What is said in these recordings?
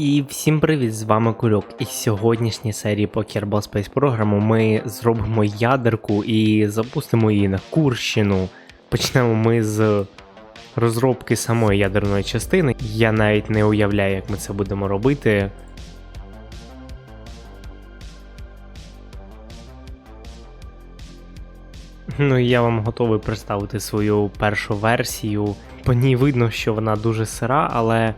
І всім привіт, з вами Кульок. І сьогоднішній серії по Kerbal Space програму ми зробимо ядерку і запустимо її на Курщину. Почнемо ми з розробки самої ядерної частини. Я навіть не уявляю, як ми це будемо робити. Ну і я вам готовий представити свою першу версію. По ній видно, що вона дуже сира, але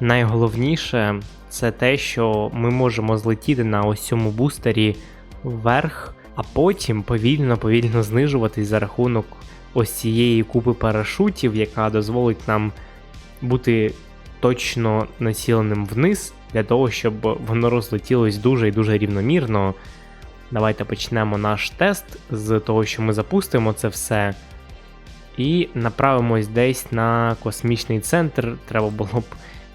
найголовніше це те, що ми можемо злетіти на ось цьому бустері вверх, а потім повільно-повільно знижуватись за рахунок ось цієї купи парашутів, яка дозволить нам бути точно націленим вниз, для того, щоб воно розлетілось дуже і дуже рівномірно. Давайте почнемо наш тест з того, що ми запустимо це все. І направимось десь на космічний центр. Треба було б,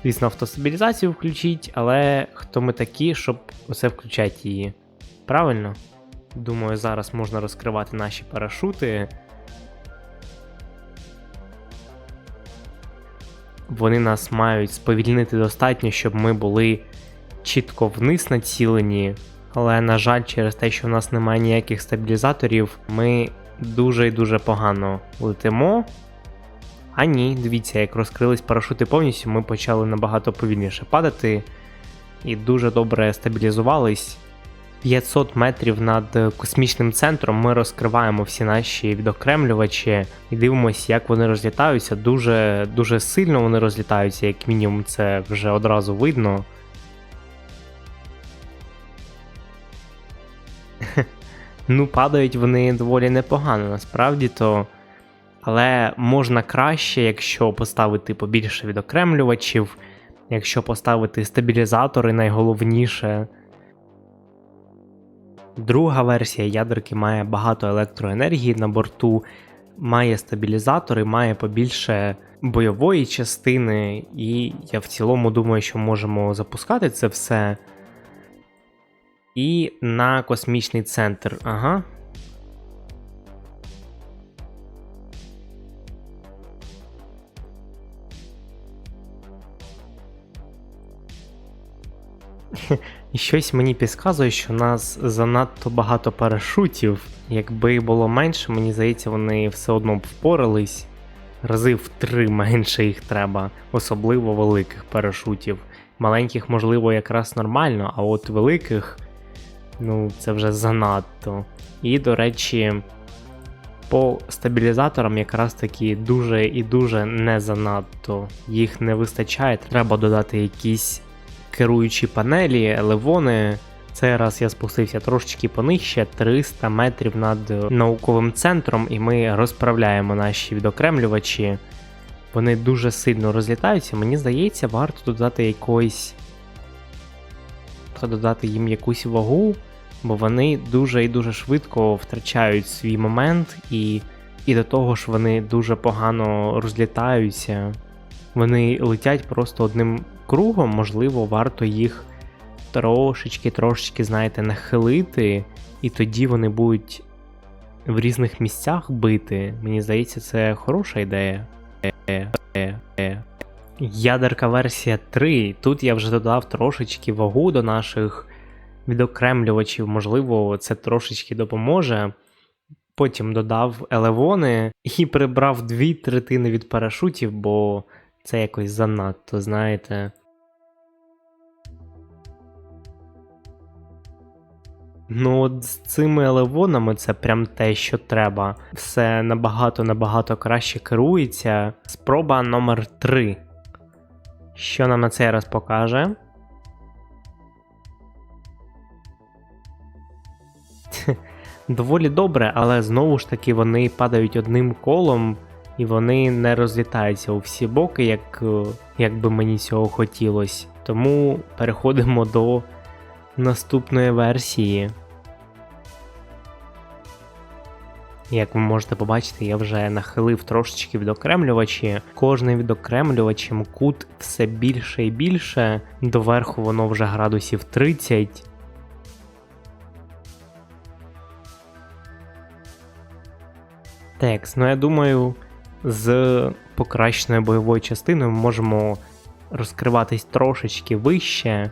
звісно, автостабілізацію включити, але хто ми такі, щоб усе включати її? Правильно? Думаю, зараз можна розкривати наші парашути. Вони нас мають сповільнити достатньо, щоб ми були чітко вниз націлені. Але, на жаль, через те, що в нас немає ніяких стабілізаторів, ми дуже і дуже погано летимо. А ні, дивіться, як розкрились парашути повністю, ми почали набагато повільніше падати і дуже добре стабілізувались. 500 метрів над космічним центром ми розкриваємо всі наші відокремлювачі і дивимося, як вони розлітаються. Дуже, дуже сильно вони розлітаються, як мінімум, це вже одразу видно. Ну, падають вони доволі непогано, насправді то. Але можна краще, якщо поставити побільше відокремлювачів, якщо поставити стабілізатори, найголовніше. Друга версія ядерки має багато електроенергії на борту, має стабілізатори, має побільше бойової частини, і я в цілому думаю, що можемо запускати це все. І на космічний центр. Ага. І щось мені підказує, що у нас занадто багато парашутів. Якби було менше, мені здається, вони все одно б впорались. Рази в три менше їх треба, особливо великих парашутів. Маленьких, можливо, якраз нормально, а от великих ну, це вже занадто. І, до речі, по стабілізаторам якраз таки дуже і дуже не занадто. Їх не вистачає. Треба додати якісь керуючі панелі, елевони. Цей раз я спустився трошечки понижче, 300 метрів над науковим центром, і ми розправляємо наші відокремлювачі. Вони дуже сильно розлітаються. Мені здається, варто додати якоїсь. Додати їм якусь вагу, бо вони дуже і дуже швидко втрачають свій момент, і, і до того ж вони дуже погано розлітаються. Вони летять просто одним кругом, можливо, варто їх трошечки, трошечки, знаєте, нахилити, і тоді вони будуть в різних місцях бити. Мені здається, це хороша ідея. Ядерка версія 3. Тут я вже додав трошечки вагу до наших відокремлювачів, можливо, це трошечки допоможе. Потім додав елевони і прибрав дві третини від парашутів, бо це якось занадто, знаєте. Ну, от з цими елевонами це прям те, що треба. Все набагато-набагато краще керується. Спроба номер 3. Що нам на цей раз покаже? Доволі добре, але знову ж таки вони падають одним колом і вони не розлітаються у всі боки, як, е, як би мені цього хотілося. Тому переходимо до наступної версії. Як ви можете побачити, я вже нахилив трошечки відокремлювачі. Кожним відокремлювачем кут все більше і більше. Доверху воно вже градусів 30. Текс, ну я думаю, з покращеною бойовою частиною ми можемо розкриватись трошечки вище.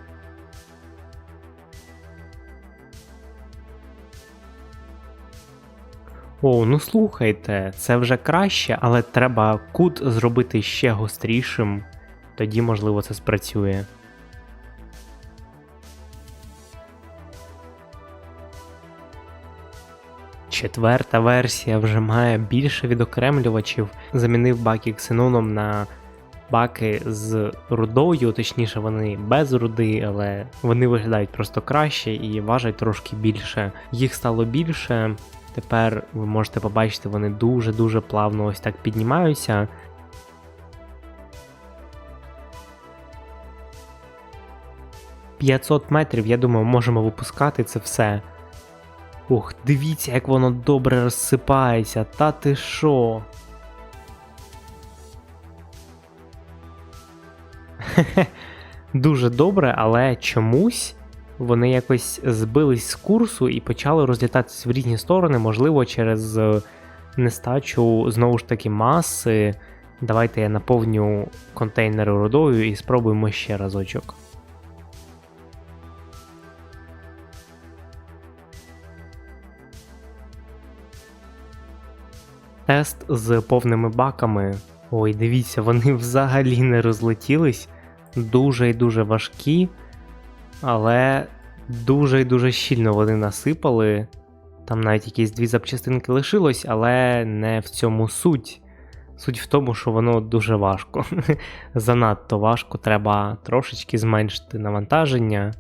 О, ну слухайте, це вже краще, але треба кут зробити ще гострішим, тоді, можливо, це спрацює. Четверта версія вже має більше відокремлювачів. Замінив баки ксеноном на баки з рудою, точніше, вони без руди, але вони виглядають просто краще і важать трошки більше. Їх стало більше. Тепер ви можете побачити, вони дуже-дуже плавно ось так піднімаються. «500 метрів, я думаю, можемо випускати це все. Ух, дивіться, як воно добре розсипається, та ти що? Дуже добре, але чомусь вони якось збились з курсу і почали розлітатися в різні сторони, можливо, через е, нестачу знову ж таки маси. Давайте я наповню контейнери водою і спробуємо ще разочок. Тест з повними баками. Ой, дивіться, вони взагалі не розлетілись. Дуже і дуже важкі, але дуже і дуже щільно вони насипали. Там навіть якісь дві запчастинки лишилось, але не в цьому суть. Суть в тому, що воно дуже важко. Занадто важко, треба трошечки зменшити навантаження.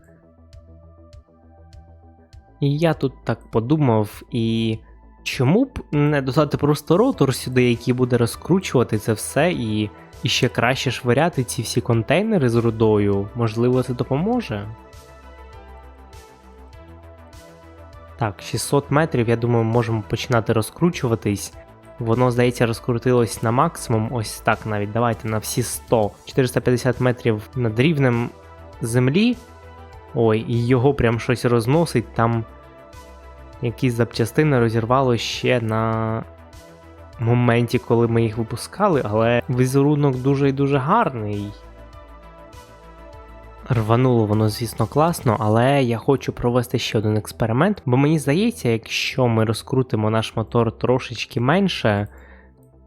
І я тут так подумав і. Чому б не додати просто ротор сюди, який буде розкручувати це все, і і ще краще швиряти ці всі контейнери з рудою? Можливо, це допоможе? Так, 600 метрів, я думаю, можемо починати розкручуватись. Воно, здається, розкрутилось на максимум. Ось так навіть. Давайте на всі 100. 450 метрів над рівнем землі. Ой, і його прям щось розносить там якісь запчастини розірвало ще на моменті, коли ми їх випускали, але візерунок дуже і дуже гарний. Рвануло воно, звісно, класно, але я хочу провести ще один експеримент, бо мені здається, якщо ми розкрутимо наш мотор трошечки менше,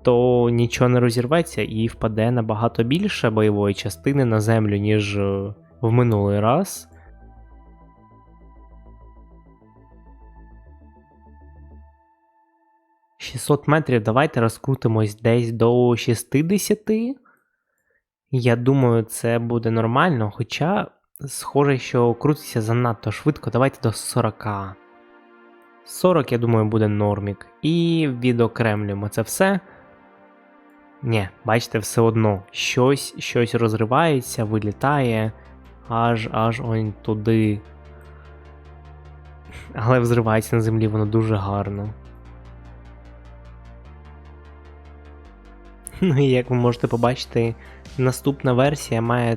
то нічого не розірветься і впаде набагато більше бойової частини на землю, ніж в минулий раз. 600 метрів давайте розкрутимось десь до 60. Я думаю, це буде нормально, хоча, схоже, що крутиться занадто швидко. Давайте до 40. 40, я думаю, буде нормік. І відокремлюємо це все. Ні, бачите, все одно щось щось розривається, вилітає аж аж он туди. Але взривається на землі воно дуже гарно. Ну і як ви можете побачити, наступна версія має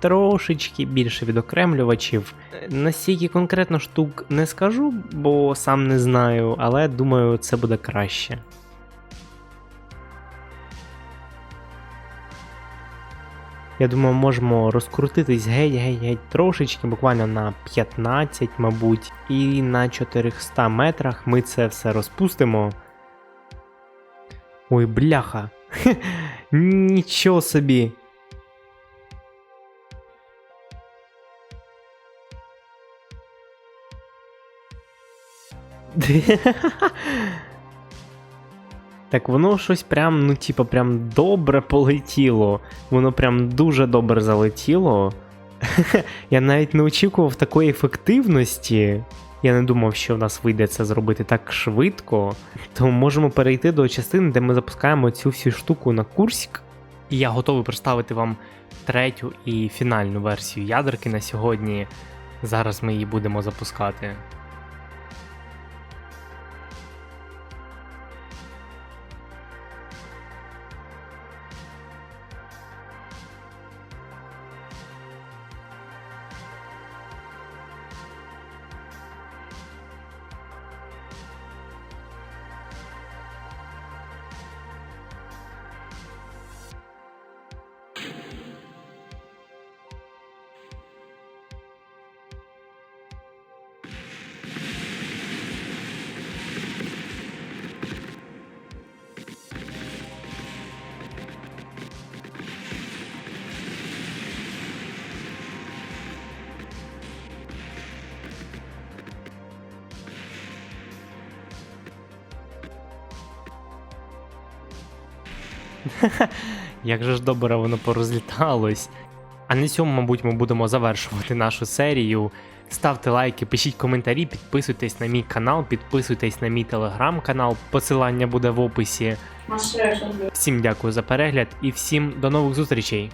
трошечки більше відокремлювачів. Настільки конкретно штук не скажу, бо сам не знаю, але думаю, це буде краще. Я думаю, можемо розкрутитись геть-геть-геть трошечки, буквально на 15, мабуть, і на 400 метрах ми це все розпустимо. Ой, бляха. Нічого собі. Так воно щось прям, ну, типа, прям добре полетіло. Воно прям дуже добре залетіло. Я навіть не очікував такої ефективності. Я не думав, що в нас вийде це зробити так швидко. Тому можемо перейти до частини, де ми запускаємо цю всю штуку на Курсік. І я готовий представити вам третю і фінальну версію ядерки на сьогодні. Зараз ми її будемо запускати. Як же ж добре воно порозліталось. А на цьому, мабуть, ми будемо завершувати нашу серію. Ставте лайки, пишіть коментарі, підписуйтесь на мій канал, підписуйтесь на мій телеграм-канал, посилання буде в описі. Всім дякую за перегляд і всім до нових зустрічей!